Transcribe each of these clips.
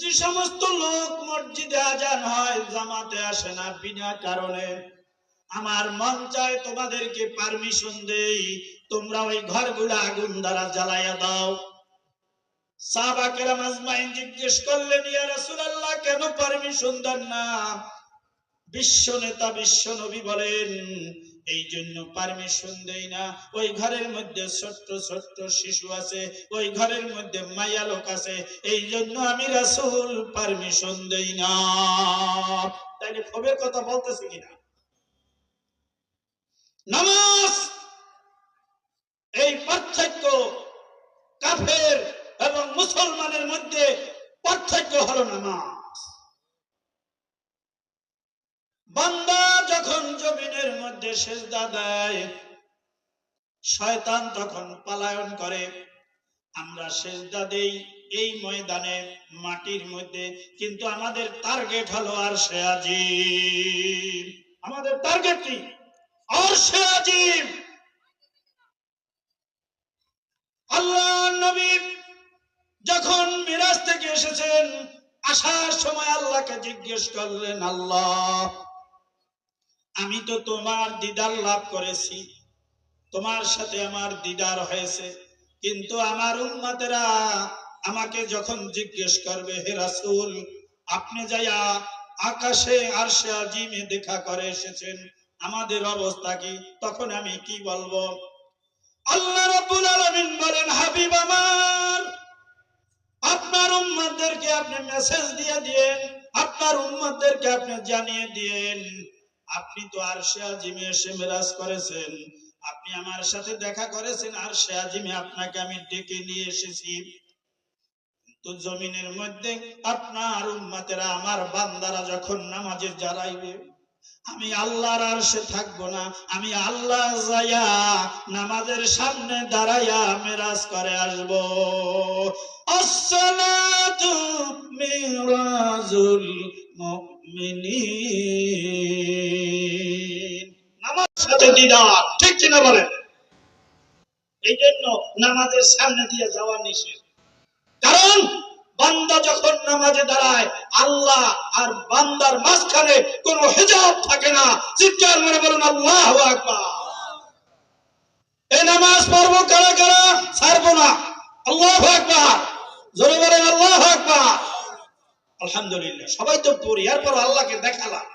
যে সমস্ত লোক মসজিদে আজান হয়, জামাতে আসে না বিনা কারণে। আমার মন চায় তোমাদেরকে পারমিশন দেই, তোমরা ওই ঘরগুলো আগুন দ্বারা জ্বালাইয়া দাও। জিজ্ঞেস করলেন কেন পারমিশন দেন না? বিশ্ব নেতা, বিশ্ব নবী বলেন এই জন্য পারমিশন দেই না। ওই ঘরের মধ্যে ছোট্ট ছোট্ট শিশু আছে, ওই ঘরের মধ্যে মায়া লোক আছে এই জন্য আমি রাসূল পারমিশন দেই না। তাইলে ক্ষোভের কথা বলতেছি কিনা? নামাজ এই পার্থক্য কাফের এবং মুসলমানের মধ্যে পার্থক্য হলো নামাজ। বান্দা যখন জমিনের মধ্যে সেজদা দেয়, শয়তান তখন পালায়ন করে। আমরা সেজদা দেই এই ময়দানে, মাটির মধ্যে, কিন্তু আমাদের টার্গেট হলো আর সে আমাদের টার্গেট কি? আর সে আজিম। আল্লাহ নবী যখন মিরাজ থেকে এসেছেন, আসার সময় আল্লাহকে জিজ্ঞেস করলেন, আল্লাহ আমি তো তোমার দিদার লাভ করেছি। তোমার সাথে আমার দিদার হয়েছে। কিন্তু আমার উম্মাতেরা আমাকে যখন জিজ্ঞেস করবে, হে রাসূল, আপনি যাইয়া আকাশে, আরশে, আজিমে দেখা করে এসেছেন, আমাদের অবস্থা কি? তখন আমি কি বলব? আল্লাহ রাব্বুল আলামিন বলেন, হাবিব আমার, আপনার উম্মতদেরকে আপনি মেসেজ দিয়ে দিয়েন, আপনার উম্মতদেরকে আপনি জানিয়ে দিয়েন। আপনি তো আরশে আজিমে এসে মেরাজ করেছেন। আপনি আমার সাথে দেখা করেছেন আরশে আজিমে আপনাকে আমি ডেকে নিয়ে এসেছি। তো জমিনের মধ্যে আপনার উম্মতেরা, আমার বান্দারা যখন নামাজে দাঁড়াইবে আমি আল্লাহর আরশে থাকব না, আমি আল্লাহ যাইয়া নামাজের সামনে দাঁড়াইয়া মেরাজ করে আসব। আসসালাতু মিরাজুল মুমিনিন আল্লাহ আর বান্দার মাঝখানে কোনো হেজাব থাকে না। চিৎকার মেরে বলুন, আল্লাহ এই নামাজ পড়ব কারা কারা? ছাড়বো না। আল্লাহ আকবার। জোরে বলেন, আল্লাহ আকবার। আলহামদুলিল্লাহ। সবাই তো পড়ি এরপর আল্লাহকে দেখালাম।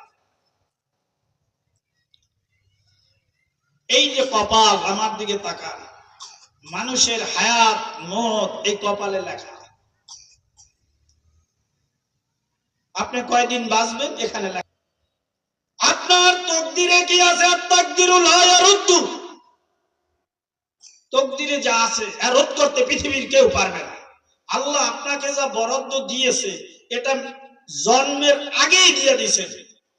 এই যে কপাল, আমার দিকে তাকান। মানুষের হায়াত, মত, এই কপালে লেখা। আপনি কয়দিন বাঁচবেন? এখানে লেখা। আপনার তকদিরে কি আছে? তাকদিরুল হায়ারুদ্দু তকদিরে যা আছে রোধ করতে পৃথিবীর কেউ পারবে না। আল্লাহ আপনাকে যা বরাদ্দ দিয়েছে এটা জন্মের আগেই দিয়ে দিয়েছেন।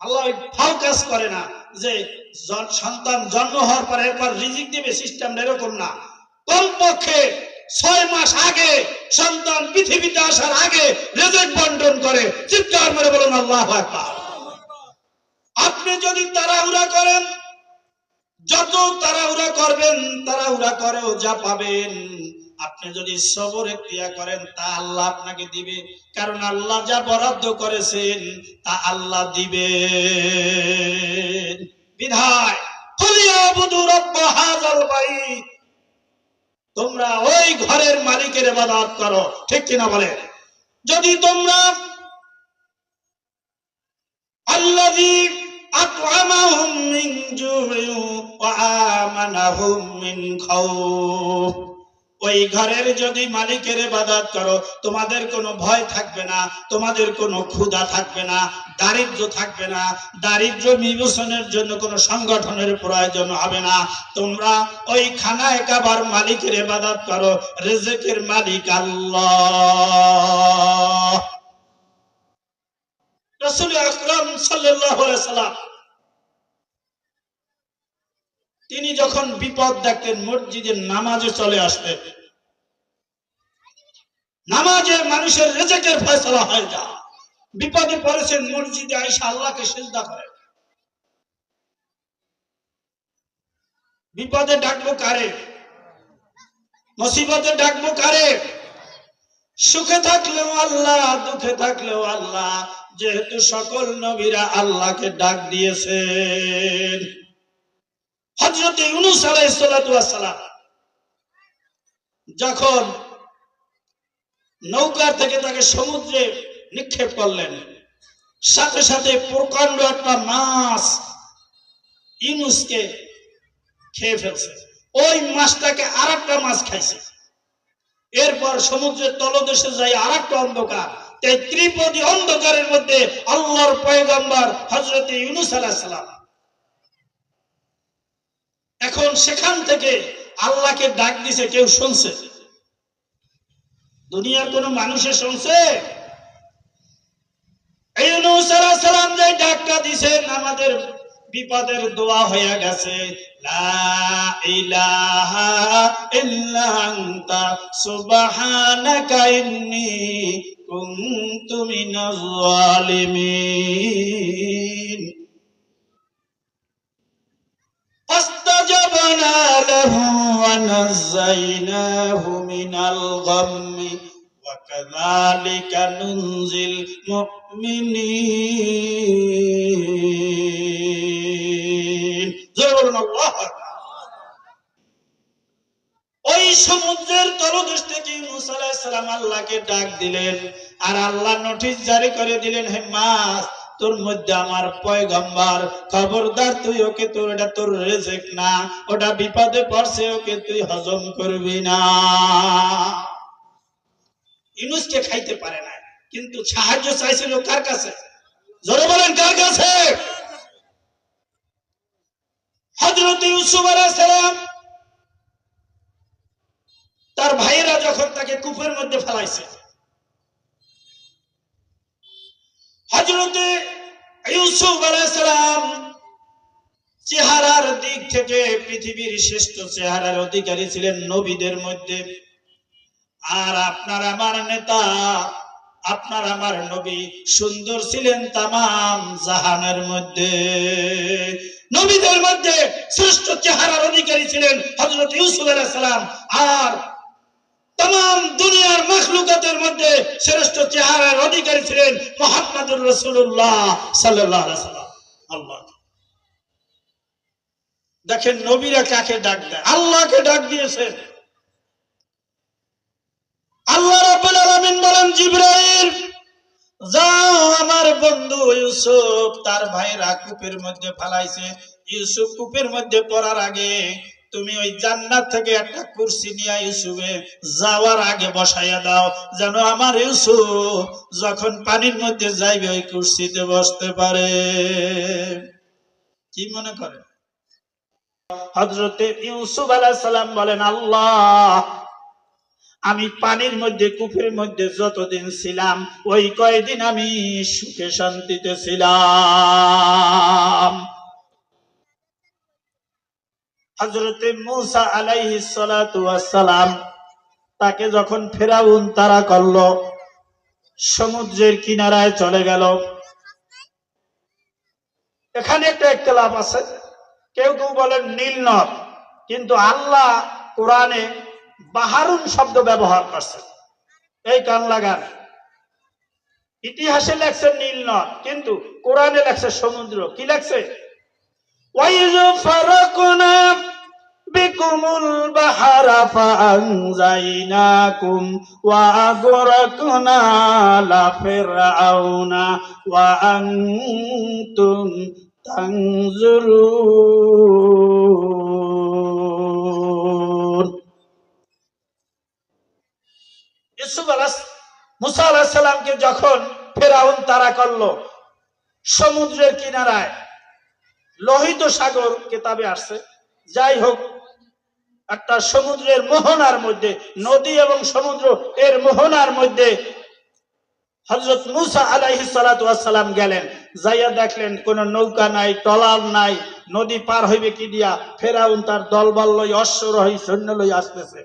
আল্লাহ ফাও কাজ করে না যে সন্তান জন্ম হওয়ার পর এরপর রিজিক দিবে সিস্টেম এরকম না। কমপক্ষে ছয় মাস আগে সন্তান পৃথিবীতে আসার আগে রেজেক বন্টন করে। চিৎকার মেরে বলুন, আল্লাহ আপনি যদি তাড়াহুড়া করেন, যত তাড়াহুড়া করবেন, তাড়াহুড়া করেও যা পাবেন। আপনি যদি সবরে ক্রিয়া করেন, তা আল্লাহ আপনাকে দিবে। কারণ আল্লাহ যা বরাদ্দ করেছেন, তা আল্লাহ দিবে তোমরা ওই ঘরের মালিকের ইবাদত করো। ঠিক কিনা বলে যদি তোমরা আল্লাযী আত'আমাহুম মিন খাউফ। ওই ঘরের যদি মালিকের ইবাদত করো, তোমাদের কোনো ভয় থাকবে না, তোমাদের কোনো ক্ষুধা থাকবে না দারিদ্র থাকবে না দারিদ্র বিমোচনের জন্য কোনো সংগঠনের প্রয়োজন হবে না। তোমরা ওই খানায় কাবার মালিকের ইবাদত করো, রিজিকের মালিক আল্লাহ। রাসূল আকরাম আলাইহি সাল্লাম তিনি যখন বিপদ দেখতেন, মসজিদের নামাজে চলে আসতেন। নামাজে মানুষের রেজেকের ফয়সলা হয়ে যা বিপদে পড়েছেন মসজিদে আইসা আল্লাহকে সেজদা করেন। বিপদে ডাকবো কারে? মুসিবতে ডাকবো কারে? সুখে থাকলেও আল্লাহ, দুঃখে থাকলেও আল্লাহ, যেহেতু সকল নবীরা আল্লাহকে ডাক দিয়েছেন। হজরত ইউনুস আলাইসালাম যখন নৌকার থেকে তাকে সমুদ্রে নিক্ষেপ করলেন, সাথে সাথে প্রকাণ্ড একটা মাছ ইউনুসকে খেয়ে ফেলছে। ওই মাছটাকে আর একটা মাছ খাইছে। এরপর সমুদ্রের তলদেশে যাই আর একটা অন্ধকার। এই ত্রিপদী অন্ধকারের মধ্যে আল্লাহর পয়গম্বর হজরত ইউনুস আলাহিসাল্লাম এখন সেখান থেকে আল্লাহকে ডাক দিছে, কেউ শুনছে? দুনিয়ার কোন মানুষে শুনছে? এই সালাম যে ডাকটা দিছেন আমাদের বিপদের দোয়া হয়ে গেছে। له ونزيناه من الغم وكذلك ننزي المؤمنين زرنا الله ওই সমুদ্রের তলদেশ থেকে মুসা আলাইহিস সালাম আল্লাহকে ডাক দিলেন আর আল্লাহ নোটিশ জারি করে দিলেন হে মাস তোর মধ্যে আমার পয়গম্বর। খবরদার তুই ওকে, তোর এটা তোর রেজেক না। ওটা বিপদে পড়ছে ওকে, তুই হজম করবি না। ইনুসকে খাইতে পারে না কিন্তু সাহায্য চাইছিল কার কাছে? জোরে বলেন, কার কাছে? হজরত ইউসুফ আলাইহিস সালাম, তার ভাইয়েরা যখন তাকে কূপের মধ্যে ফেলাইছে হজরতে ইউসুফ আলাইসালাম চেহারার দিক থেকে পৃথিবীর শ্রেষ্ঠ চেহারার অধিকারী ছিলেন নবীদের মধ্যে। আর আপনার আমার নেতা, আপনার আমার নবী সুন্দর ছিলেন তামাম জাহানের মধ্যে। নবীদের মধ্যে শ্রেষ্ঠ চেহারার অধিকারী ছিলেন হজরত ইউসুফ আলাইসালাম আর তাম দুনিয়ার মখলুকাতের মধ্যে শ্রেষ্ঠ চেহারার অধিকারী ছিলেন মোহাম্মদুর রসুল্লাহ সাল্লাহ আল্লাহ। দেখেন নবীরা কাকে ডাক দেয়? আল্লাহকে ডাক দিয়েছেন আল্লাহ রাব্বুল আলামিন বলেন, জিব্রাইল, যাও আমার বন্ধু ইউসুফ, তার ভাইরা কূপের মধ্যে ফালাইছে। ইউসুফ কূপের মধ্যে পড়ার আগে তুমি ওই জান্নাত থেকে একটা কুরসি নিয়ে ইউসুফে যাওয়ার আগে বসাইয়া দাও। যেন আমার ইউসুফ যখন পানির মধ্যে যাইবে ওই কুরসিতে বসতে পারে। কি মনে করেন? হজরতে ইউসুফ আলাইহিস সালাম বলেন, আল্লাহ, আমি পানির মধ্যে, কূপের মধ্যে যতদিন ছিলাম, ওই কয়দিন আমি সুখে শান্তিতে ছিলাম। হজরতে মুসা আলাইহি সালাম তাকে যখন ফেরাউন তারা করল, সমুদ্রের কিনারায় চলে গেল। এখানে একটা একতলাপ আছে। কেউ কেউ বলেন নীল নদ, কিন্তু আল্লাহ কোরআনে বাহারুন শব্দ ব্যবহার করছে। এই কান লাগান। ইতিহাসে লেখছে নীল নদ, কিন্তু কোরআনে লেখছে সমুদ্র। কি লেখছে? وإذ فرقنا بكم البحر فأنزيناكم وأغرقنا لفرعون وأنتم تنظرون ইউসুফ আলাহ মুসা আলাহ সাল্লামকে যখন ফেরাউন তারা করলো সমুদ্রের কিনারায় লোহিত সাগর কেতাবে আসছে। যাই হোক একটা সমুদ্রের মোহনার মধ্যে, নদী এবং সমুদ্র এর মোহনার মধ্যে হজরত মুসা আলাইহি সালাম গেলেন। যাইয়া দেখলেন কোন নৌকা নাই, টলার নাই, নদী পার হইবে কি দিয়া? ফেরাউন তার দলবল লই অশ্বরোহী সৈন্য লই আসতেছে।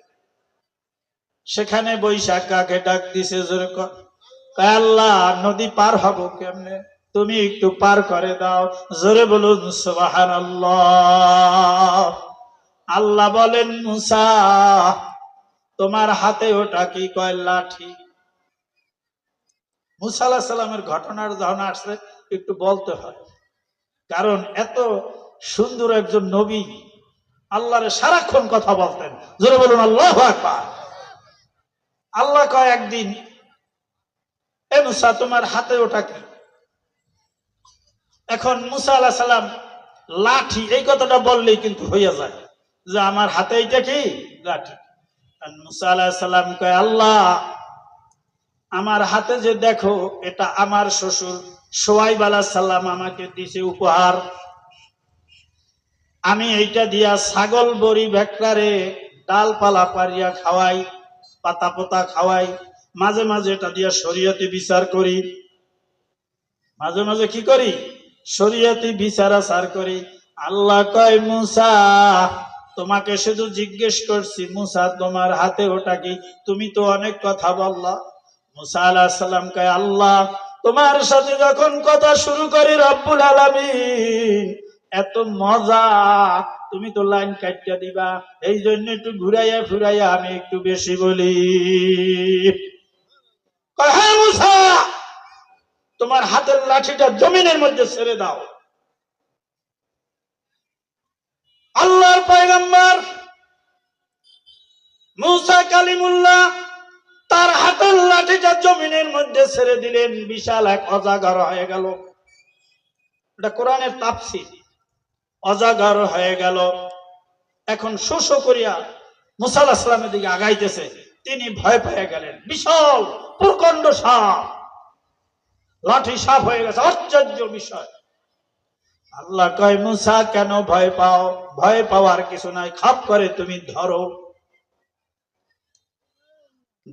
সেখানে বৈশাখ কাকে ডাক দিছে আল্লাহ, নদী পার হব কেমনে? তুমি একটু পার করে দাও। জোরে বলুন সুবাহান আল্লাহ বলেন, মুসা, তোমার হাতে ওটা কি কয় লাঠি? মুসা সাল্লামের ঘটনার যখন আসছে একটু বলতে হয়। কারণ এত সুন্দর একজন নবী আল্লাহরে সারাক্ষণ কথা বলতেন। জোরে বলুন, আল্লাহ আল্লাহ কয় একদিন, এ মুসা, তোমার হাতে ওটা কি? এখন মুসা আল্লাহ সাল্লাম লাঠি, এই কথাটা বললেই কিন্তু হইয়া যায় যে আমার হাতে এইটা কি? লাঠি। আর মুসা আল্লাহ সাল্লাম কয়, আল্লাহ, আমার হাতে যে দেখো, এটা আমার শ্বশুর সোয়াইব আলাহ সাল্লাম আমাকে দিছে উপহার। আমি এইটা দিয়া ছাগল, বড়ি ভেকটারে ডালপালা পারিয়া খাওয়াই পাতা পোতা খাওয়াই, মাঝে মাঝে এটা দিয়া শরীয়তে বিচার করি। মাঝে মাঝে কি করি? শরীয়তে বিচার আচার করি। আল্লাহ কয়, মুসা, তোমাকে শুধু জিজ্ঞেস করছি, মুসা, তোমার হাতে ওটা কি? তুমি তো অনেক কথা বললা। মুসা আলাহ সাল্লাম কয়, আল্লাহ, তোমার সাথে যখন কথা শুরু করি রব্বুল আলামিন, এত মজা, তুমি তো লাইন কাটিয়ে দিবা। এই জন্য একটু ঘুরাইয়া ফুরাইয়া আমি একটু বেশি বলি। হ্যাঁ মুসা তোমার হাতের লাঠিটা জমিনের মধ্যে ছেড়ে দাও। আল্লাহর পয়গম্বর মুসা কালিমুল্লাহ তার হাতের লাঠিটা জমিনের মধ্যে ছেড়ে দিলেন। বিশাল এক অজাগর হয়ে গেল। এটা কোরআনের তাপসি অজাগর হয়ে গেল। এখন শোষ করিয়া মুসাল আসলামের দিকে আগাইতেছে। তিনি ভয় পেয়ে গেলেন। বিশাল প্রকণ্ড সাপ। লাঠি সাপ হয়ে গেছে, আশ্চর্য বিষয়। আল্লাহ কয়, মুসা, কেন ভয় পাও? ভয় পাওয়ার কিছু নাই, খাপ করে তুমি ধরো।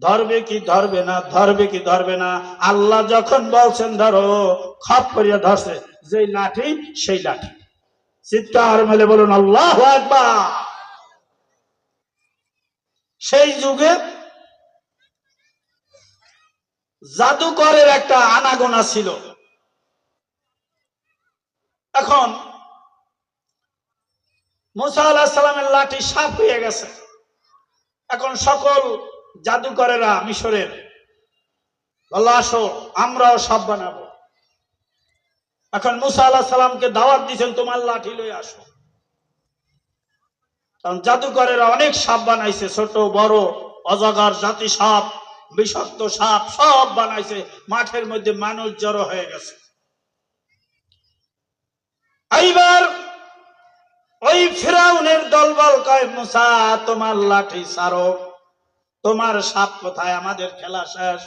ধরবে কি ধরবে না, ধরবে কি ধরবে না, আল্লাহ যখন বলছেন, ধরো, খপ করিয়া ধরছে, যেই লাঠি, সেই লাঠি। চিৎকার মেলে বলুন, আল্লাহ একবার সেই যুগে জাদুকরের একটা আনাগোনা ছিল। এখন মুসা আলাহ সালামের লাঠি সাপ হয়ে গেছে। এখন সকল জাদুকরেরা মিশরের আসো, আমরাও সাপ বানাবো। এখন মুসা আল্লাহ সালামকে দাওয়াত দিয়েছেন, তোমার লাঠি লই আসো। কারণ জাদুকরেরা অনেক সাপ বানাইছে, ছোট, বড়, অজগর জাতি সাপ। বিষাক্ত সাপ সব বানাইছে, মাঠের মধ্যে মানুষ জড়ো হয়ে গেছে। এইবার ওই ফিরাউনের দলবল কয়, মুসা, তোমার লাঠি সারো তোমার সাপ কোথায়? আমাদের খেলা শেষ।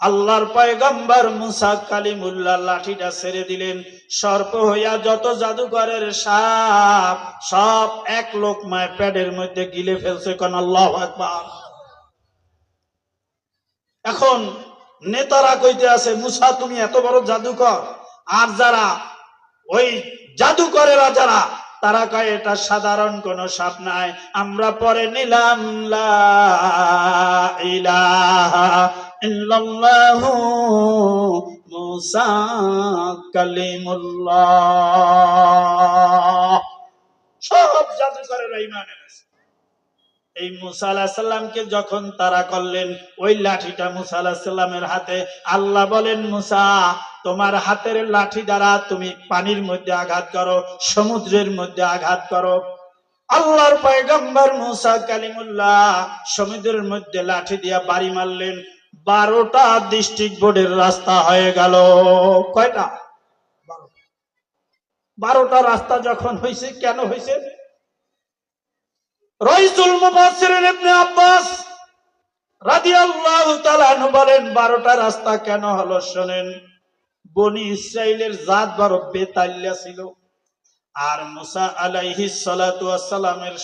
আল্লাহর পয়গম্বর মুসা কালিমুল্লাহ লাঠিটা ছেড়ে দিলেন। সর্প হইয়া যত জাদুঘরের সাপ, সব এক লোকমায় প্যাডের মধ্যে গিলে ফেলছে। কোন আল্লাহ আকবার। এখন নেতারা কইতে আছে, মুসা, তুমি এত বড় জাদুকর। আর যারা ওই জাদুকরেরা যারা, তারা কয়, এটা সাধারণ কোন সাপ নাই। আমরা পরে নিলাম সব জাদুকরেরা ইমান এনেছে। এই মুসা আলাহ সাল্লামকে যখন তারা করলেন, ওই লাঠিটা মুসা আলাহ সাল্লামের হাতে, আল্লাহ বলেন, মুসা, তোমার হাতের লাঠি দ্বারা তুমি পানির মধ্যে আঘাত করো, সমুদ্রের মধ্যে আঘাত করো। আল্লাহর পয়গম্বর মুসা কালিমুল্লাহ সমুদ্রের মধ্যে লাঠি দিয়া বাড়ি মারলেন। বারোটা ডিস্ট্রিক্ট বোর্ডের রাস্তা হয়ে গেল। কয়টা? বারোটা রাস্তা যখন হয়েছে কেন হয়েছে রইসুল ইবনে আব্বাস রাদিয়াল্লাহু তাআলা আনহু বলেন 12টা রাস্তা কেন হলো শুনেন? বনি ইসরাইলের জাত বড় বেতাল্লা ছিল। আর মুসা সালাতু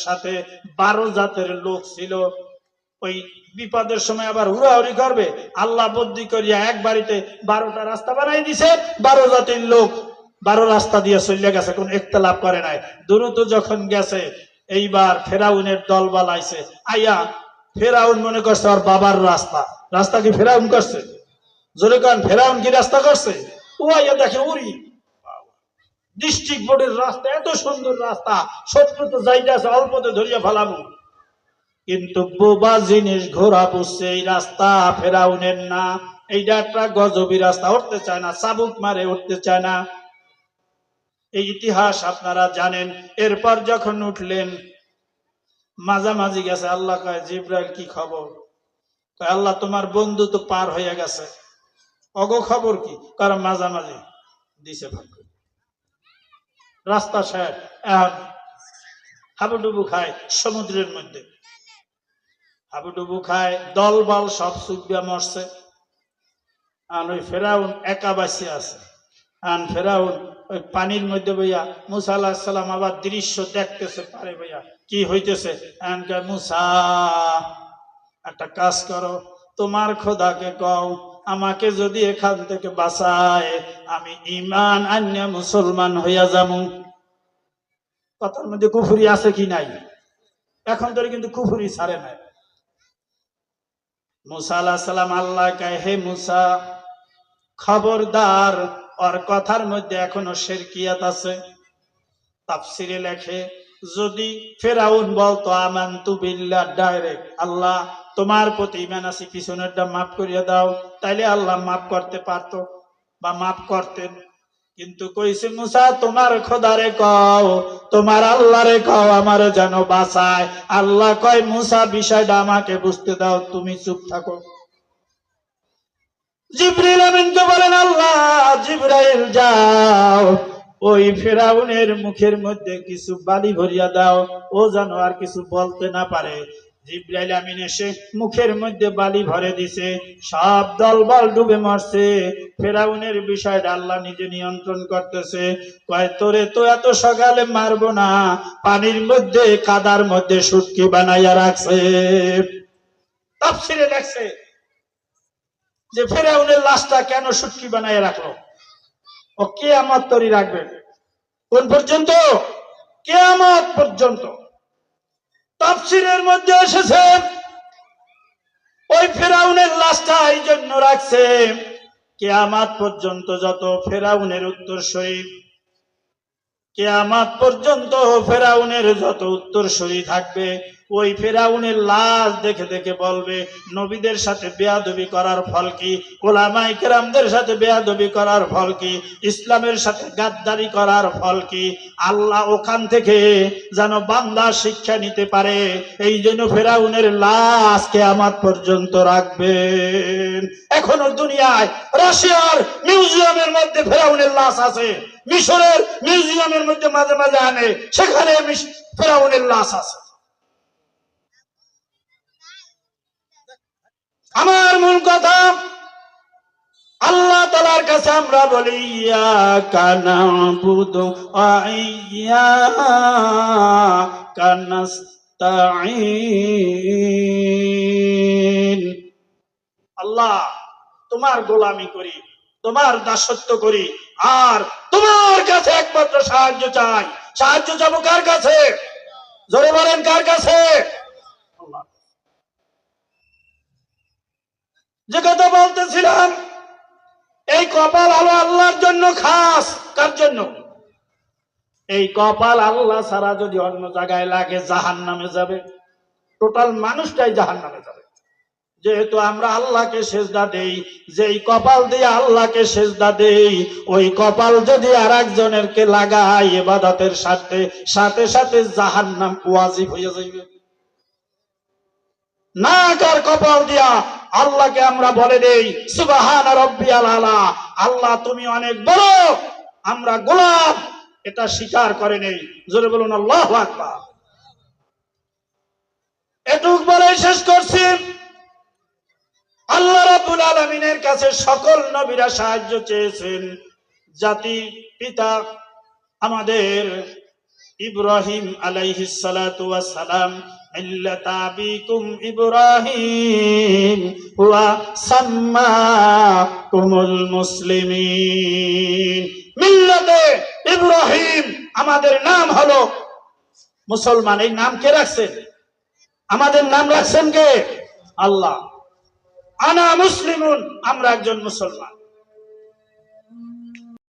সাথে 12 জাতের লোক ছিল। ওই বিপদের সময় আবার হুড়াহুড়ি করবে। আল্লাহ বুদ্ধি করিয়া এক বাড়িতে বারোটা রাস্তা বানাই দিছে, বারো জাতির লোক। বারো রাস্তা দিয়ে চলিয়া গেছে, কোন একতলাপ করে নাই। দ্রুত যখন গেছে এইবার ফেরাউনের দল বালাইছে আইয়া ফেরাউন মনে করছে আর বাবার রাস্তা। রাস্তা কি ফেরাউন করছে? জোরে কান, ফেরাউন কি রাস্তা করছে? ও আইয়া দেখে উড়ি ডিস্ট্রিক্ট বোর্ডের রাস্তা, এত সুন্দর রাস্তা। শত্রু তো যাইতে আছে, অল্পতে ধরিয়া ফেলাবো। কিন্তু বোবা জিনিস ঘোরা বুঝছে এই রাস্তা, ফেরাউনের না। এইটা একটা গজবি রাস্তা, উঠতে চায় না, চাবুক মারে, উঠতে চায় না। এই ইতিহাস আপনারা জানেন। এরপর যখন উঠলেন, মাঝামাঝি গেছে। আল্লাহ কয়, জিব্রাইল, কি খবর? আল্লাহ, তোমার বন্ধু তো পার হয়ে গেছে। অগো খবর কি? কারণ মাঝামাঝি দিছে ভাগ্য রাস্তা শেষ। এখন হাবুডুবু খায় সমুদ্রের মধ্যে। হাবুডুবু খায় দল বল সব সুবিয়া মরছে। আর ওই ফেরাউন একা বাসি আছে। আন ফেরাউন, ওই পানির মধ্যে বইয়া মুসা আল্লাহ সাল্লাম আবার দৃশ্য দেখতেছে, পারে বইয়া। কি হইতেছে? মুসা, একটা কাজ করো, তোমার খোদাকে কও, আমাকে যদি এখান থেকে বাঁচায়, আমি ইমান আন্য মুসলমান হইয়া যাব কথার মধ্যে কুফুরি আছে কি নাই? এখন ধরে কিন্তু কুফুরি ছাড়ে নাই। মুসা আল্লাহ সাল্লাম আল্লাহ কয়, হে মুসা, খবরদার ওর কথার মধ্যে এখনও শেরকিয়াত আছে। তাফসিরে লেখে, যদি ফেরাউন বলতো আমান তু বিল্লাহ ডাইরেক্ট, আল্লাহ তোমার প্রতি ইমান আছি, পিছনেরটা মাফ করিয়া দাও, তাইলে আল্লাহ মাফ করতে পারতো বা মাফ করতেন। কিন্তু কইছে, মুসা, তোমার খোদারে কও, তোমার আল্লাহরে কও, আমার যেন বাঁচায়। আল্লাহ কয়, মুসা, বিষয়টা আমাকে বুঝতে দাও, তুমি চুপ থাকো। জিব্রিল আমিনকে বলেন, আল্লাহ, জিব্রাইল যাও। ওই ফেরাউনের মুখের মধ্যে কিছু বালি ভরিয়া দাও। ও যেন আর কিছু বলতে না পারে। জিব্রাইল আমিন এসে মুখের মধ্যে বালি ভরে দিছে। সব দলবল ডুবে মরছে। ফেরাউনের বিষয়টা আল্লাহ নিজে নিয়ন্ত্রণ করতেছে। কয়, তোরে তো এত সকালে মারবো না। পানির মধ্যে, কাদার মধ্যে সুটকি বানাইয়া রাখছে। তাফসিরে দেখছে। যে ফেরাউনের লাশটা কেন সুটকি বানাইয়া রাখল? ও কে আমার তরি রাখবেন কোন পর্যন্ত? কেয়ামত পর্যন্ত। তাফসিরের মধ্যে এসেছে, ওই ফেরাউনের লাশটা এই জন্য রাখছে, কেয়ামাত পর্যন্ত যত ফেরাউনের উত্তর শরীর কেয়ামাত পর্যন্ত ফেরাউনের যত উত্তরসূরি থাকবে ওই ফেরাউনের লাশ দেখে দেখে বলবে, নবীদের সাথে বেয়াদবি করার ফল কি? ওলামাই কেরামদের সাথে বেয়াদবি করার ফল কি? ইসলামের সাথে গাদ্দারি করার ফল কি? আল্লাহ ওখান থেকে যেন বান্দা শিক্ষা নিতে পারে, এই জন্য ফেরাউনের লাশ আমার পর্যন্ত রাখবেন। এখনও দুনিয়ায় রাশিয়ার মিউজিয়ামের মধ্যে ফেরাউনের লাশ আছে, মিশরের মিউজিয়ামের মধ্যে মাঝে মাঝে আনে, সেখানে ফেরাউনের লাশ আছে। মূল কথা, আল্লাহ তালার কাছে আমরা বলি, ইয়া কানা বুধ ইয়া কানাস্তাইন আল্লাহ, তোমার গোলামি করি, তোমার দাসত্ব করি, আর তোমার কাছে একমাত্র সাহায্য চাই। সাহায্য চাবো কার কাছে? জোরে বলেন কার কাছে আল্লাহ। যে কথা বলতেছিলাম, এই কপাল আলো আল্লাহর জন্য খাস। কার জন্য? এই কপাল আল্লাহ ছাড়া যদি অন্য জায়গায় লাগে জাহান নামে যাবে। টোটাল মানুষটাই জাহান নামে যাবে। যেহেতু আমরা আল্লাহকে সেজদা দেই, যেই কপাল দিয়ে আল্লাহকে সেজদা দেই, ওই কপাল যদি আর একজনেরকে লাগাই এবাদতের সাথে সাথে সাথে জাহান নাম ওয়াজিব হয়ে যাইবে। না কার কপাল দিয়া আল্লাহকে আমরা বলে দেই, সুবাহান রব্বিয়াল আলা। আল্লাহ তুমি অনেক বড়, আমরা গোলাম এটা স্বীকার করে নেই। জোরে বলুন, আল্লাহ আকবার। এটুক বলে শেষ করছি। আল্লাহ রাব্বুল আলামিনের কাছে সকল নবীরা সাহায্য চেয়েছেন। জাতি, পিতা, আমাদের ইব্রাহিম আলাইহিস সালাম মিল্লাতা আবিকুম ইব্রাহিম ওয়া সাম্মাকুমুল মুসলিমিন মিল্লাতে ইব্রাহিম আমাদের নাম হলো মুসলমান। এই নাম কে রাখছেন? আমাদের নাম রাখছেন কে? আল্লাহ। আনা মুসলিমুন, আমরা একজন মুসলমান।